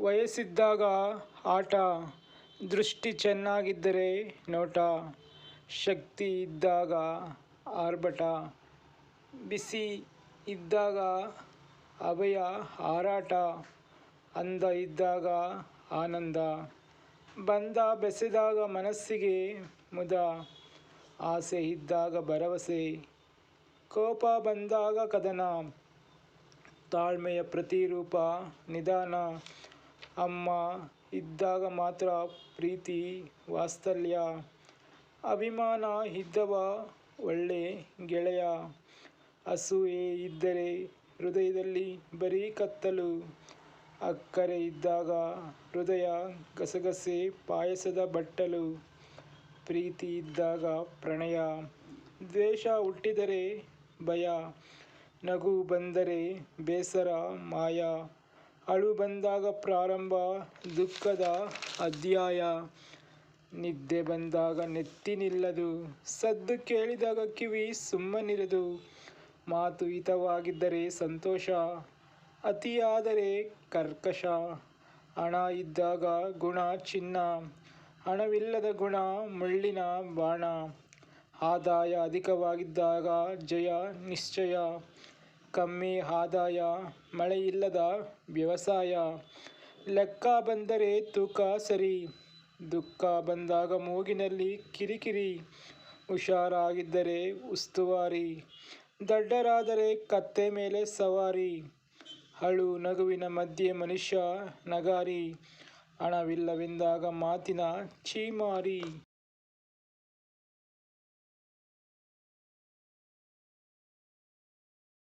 ವಯಸ್ಸಿದ್ದಾಗ ಆಟ ದೃಷ್ಟಿ ಚೆನ್ನಾಗಿದ್ದರೆ ನೋಟ, ಶಕ್ತಿ ಇದ್ದಾಗ ಆರ್ಭಟ, ಬಿಸಿ ಇದ್ದಾಗ ಅಭಯ, ಹಾರಾಟ ಅಂದ ಇದ್ದಾಗ ಆನಂದ, ಬಂದ ಬೆಸೆದಾಗ ಮನಸ್ಸಿಗೆ ಮುದ, ಆಸೆ ಇದ್ದಾಗ ಭರವಸೆ, ಕೋಪ ಬಂದಾಗ ಕದನ, ತಾಳ್ಮೆಯ ಪ್ರತಿರೂಪ ನಿಧಾನ. ಅಮ್ಮ, ಇದ್ದಾಗ ಮಾತ್ರ ಪ್ರೀತಿ, ವಾತ್ಸಲ್ಯ. ಅಭಿಮಾನ ಇದ್ದವ ಒಳ್ಳೆ ಗೆಳೆಯ. ಅಸೂಯೆ ಇದ್ದರೆ ಹೃದಯದಲ್ಲಿ ಬರೀ ಕತ್ತಲು. ಅಕ್ಕರೆ ಇದ್ದಾಗ ಹೃದಯ ಗಸಗಸೆ ಪಾಯಸದ ಬಟ್ಟಲು. ಪ್ರೀತಿ ಇದ್ದಾಗ ಪ್ರಣಯ. ದ್ವೇಷ ಹುಟ್ಟಿದರೆ ಭಯ. ನಗು ಬಂದರೆ ಬೇಸರ, ಮಾಯ. ಅಳು ಬಂದಾಗ ಪ್ರಾರಂಭ, ದುಃಖದ ಅಧ್ಯಾಯ. ನಿದ್ದೆ ಬಂದಾಗ ನೆತ್ತಿ ನಿಲ್ಲದು, ಸದ್ದು ಕೇಳಿದಾಗ ಕಿವಿ ಸುಮ್ಮನಿರದು ಮಾತು ಹಿತವಾಗಿದ್ದರೆ ಸಂತೋಷ, ಅತಿಯಾದರೆ ಕರ್ಕಶ. ಹಣ ಇದ್ದಾಗ ಗುಣ ಚಿನ್ನ, ಹಣವಿಲ್ಲದ ಗುಣ ಮುಳ್ಳಿನ ಬಾಣ. ಆದಾಯ ಅಧಿಕವಾಗಿದ್ದಾಗ ಜಯ ನಿಶ್ಚಯ. ಕಮ್ಮಿ ಆದಾಯ, ಮಳೆಯಿಲ್ಲದ ವ್ಯವಸಾಯ. ಲೆಕ್ಕ ಬಂದರೆ ತೂಕ ಸರಿ, ದುಃಖ ಬಂದಾಗ ಮೂಗಿನಲ್ಲಿ ಕಿರಿಕಿರಿ. ಹುಷಾರಾಗಿದ್ದರೆ ಉಸ್ತುವಾರಿ, ದಡ್ಡರಾದರೆ ಕತ್ತೆ ಮೇಲೆ ಸವಾರಿ. ಹಳು ನಗುವಿನ ಮಧ್ಯೆ ಮನುಷ್ಯ ನಗಾರಿ, ಹಣವಿಲ್ಲವೆಂದಾಗ ಮಾತಿನ ಛೀಮಾರಿ